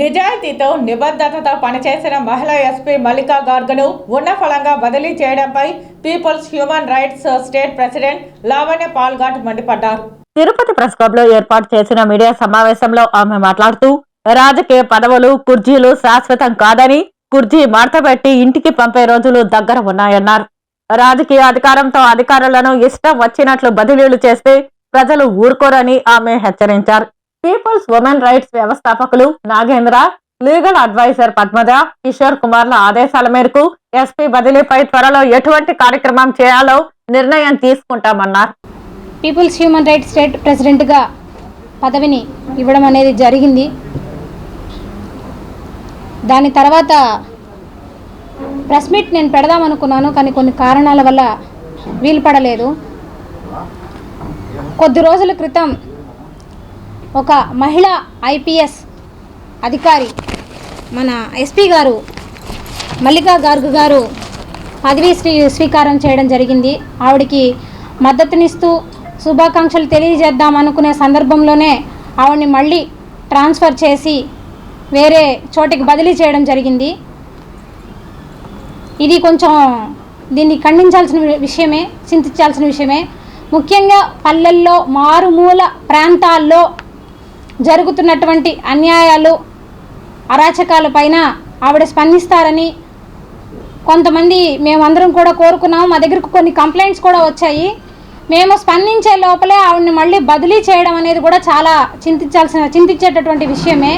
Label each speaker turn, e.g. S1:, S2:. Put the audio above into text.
S1: నిజాయితీతో నిబద్ధతతో పనిచేసిన మహిళా ఎస్పీ మల్లికా గార్గ్ను ఉన్న ఫలంగా బదిలీ చేయడంపై people's human rights state president Lavanya Palghat మండిపడ్డారు. తిరుపతి ప్రెస్ క్లబ్లో ఏర్పాటు చేసిన మీడియా సమావేశంలో ఆమె మాట్లాడుతూ రాజకీయ పదవులు కుర్జీలు శాశ్వతం కాదని కుర్జీ మార్తపెట్టి ఇంటికి పంపే రోజులు దగ్గర ఉన్నాయన్నారు. రాజకీయ అధికారంతో అధికారులను ఇష్టం వచ్చినట్లు బదిలీలు చేస్తే ప్రజలు ఊరుకోరని ఆమె హెచ్చరించారు. పీపుల్స్ ఉమెన్ రైట్స్ వ్యవస్థాపకులు నాగేంద్ర లీగల్ అడ్వైజర్ పద్మజ కిషోర్ కుమార్ల ఆదేశాల మేరకు ఎస్పీ బదిలీపై త్వరలో ఎటువంటి కార్యక్రమం చేయాలో నిర్ణయం తీసుకుంటామన్నారు.
S2: పీపుల్స్ హ్యూమన్ రైట్స్ స్టేట్ ప్రెసిడెంట్గా పదవిని ఇవ్వడం అనేది జరిగింది. దాని తర్వాత ప్రెస్ మీట్ నేను పెడదాం అనుకున్నాను కానీ కొన్ని కారణాల వల్ల వీలు పడలేదు. కొద్ది రోజుల క్రితం ఒక మహిళ ఐపీఎస్ అధికారి మన ఎస్పీ గారు మల్లికా గార్గ్ గారు పదవీ స్వీ స్వీకారం చేయడం జరిగింది. ఆవిడకి మద్దతునిస్తూ శుభాకాంక్షలు తెలియజేద్దాం అనుకునే సందర్భంలోనే ఆవిడని మళ్ళీ ట్రాన్స్ఫర్ చేసి వేరే చోటికి బదిలీ చేయడం జరిగింది. ఇది కొంచెం దీన్ని ఖండించాల్సిన విషయమే చింతించాల్సిన విషయమే. ముఖ్యంగా పల్లెల్లో మారుమూల ప్రాంతాల్లో జరుగుతున్నటువంటి అన్యాయాలు అరాచకాల పైన ఆవిడ స్పందిస్తారని కొంతమంది మేమందరం కూడా కోరుకున్నాము. మా దగ్గరకు కొన్ని కంప్లైంట్స్ కూడా వచ్చాయి. మేము స్పందించే లోపలే ఆవిడని మళ్ళీ బదిలీ చేయడం అనేది కూడా చాలా చింతించాల్సిన చింతించేటటువంటి విషయమే.